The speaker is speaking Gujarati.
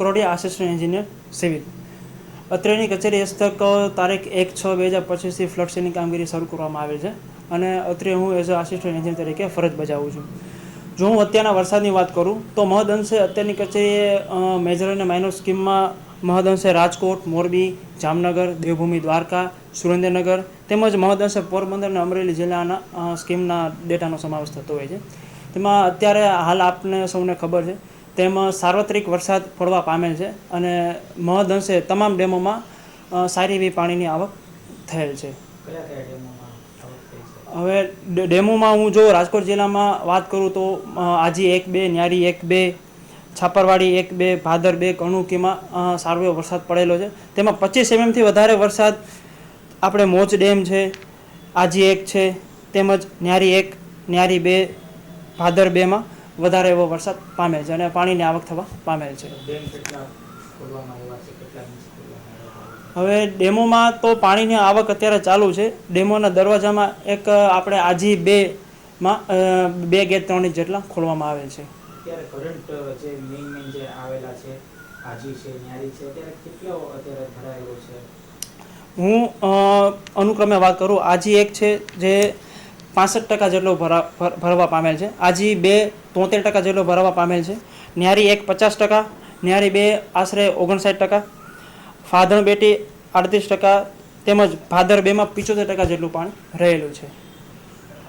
Karodiya assistant engineer civil. અત્રેની કચેરી હસ્તક તારીખ એક છ બે હજાર પચીસથી ફ્લડ્સની કામગીરી શરૂ કરવામાં આવેલ છે અને અત્રે હું એઝ અ આસિસ્ટન્ટ એન્જિનિયર તરીકે ફરજ બજાવું છું. જો હું અત્યારના વરસાદની વાત કરું, તો મહદઅંશે અત્યારની કચેરીએ મેજર અને માઇનર સ્કીમમાં મહદઅંશે રાજકોટ, મોરબી, જામનગર, દેવભૂમિ, દ્વારકા, સુરેન્દ્રનગર તેમજ મહદઅંશે પોરબંદર અને અમરેલી જિલ્લાના સ્કીમના ડેટાનો સમાવેશ થતો હોય છે. તેમાં અત્યારે હાલ આપને સૌને ખબર છે તેમાં સાર્વત્રિક વરસાદ પડવા પામેલ છે અને મહદઅંશે તમામ ડેમોમાં સારી એવી પાણીની આવક થયેલ છે. હવે ડેમોમાં હું જો રાજકોટ જિલ્લામાં વાત કરું તો આજી એક બે ન્યારી એક બે છાપરવાડી એક બે ભાદર બે કણુકીમાં સારો એવો વરસાદ પડેલો છે. તેમાં પચીસ એમએમથી વધારે વરસાદ આપણે મોજ ડેમ છે આજી એક છે તેમજ ન્યારી એક ન્યારી બે ભાદર બેમાં. વધારે એવો વરસાદ પામેલ છે અને પાણીની આવક થવા પામેલ છે. હવે ડેમોમાં તો પાણીની આવક અત્યારે ચાલુ છે. ડેમોના દરવાજામાં એક આપણે આજી બેમાં માં બે ગેટ ત્રણ જેટલા ખોલવામાં આવેલ છે. અત્યારે કરંટ જે મેઇન મેઇન જે આવેલા છે હાજી છે ન્યારી છે અત્યારે કેટલો અત્યારે ભરાયેલો છે? હું અનુક્રમે વાત કરું. આજી એક છે જે પાસઠ ટકા જેટલો ભરા ભરવા પામેલ છે. આજી બે તોતેર ટકા જેટલો ભરવા પામેલ છે. ન્યારી એક પચાસ ટકા, ન્યારી બે આશરે ઓગણસાઠ ટકા, ફાધણ બેટી આડત્રીસ ટકા, તેમજ ભાદર બેમાં પિચોતેર ટકા જેટલું પાણી રહેલું છે.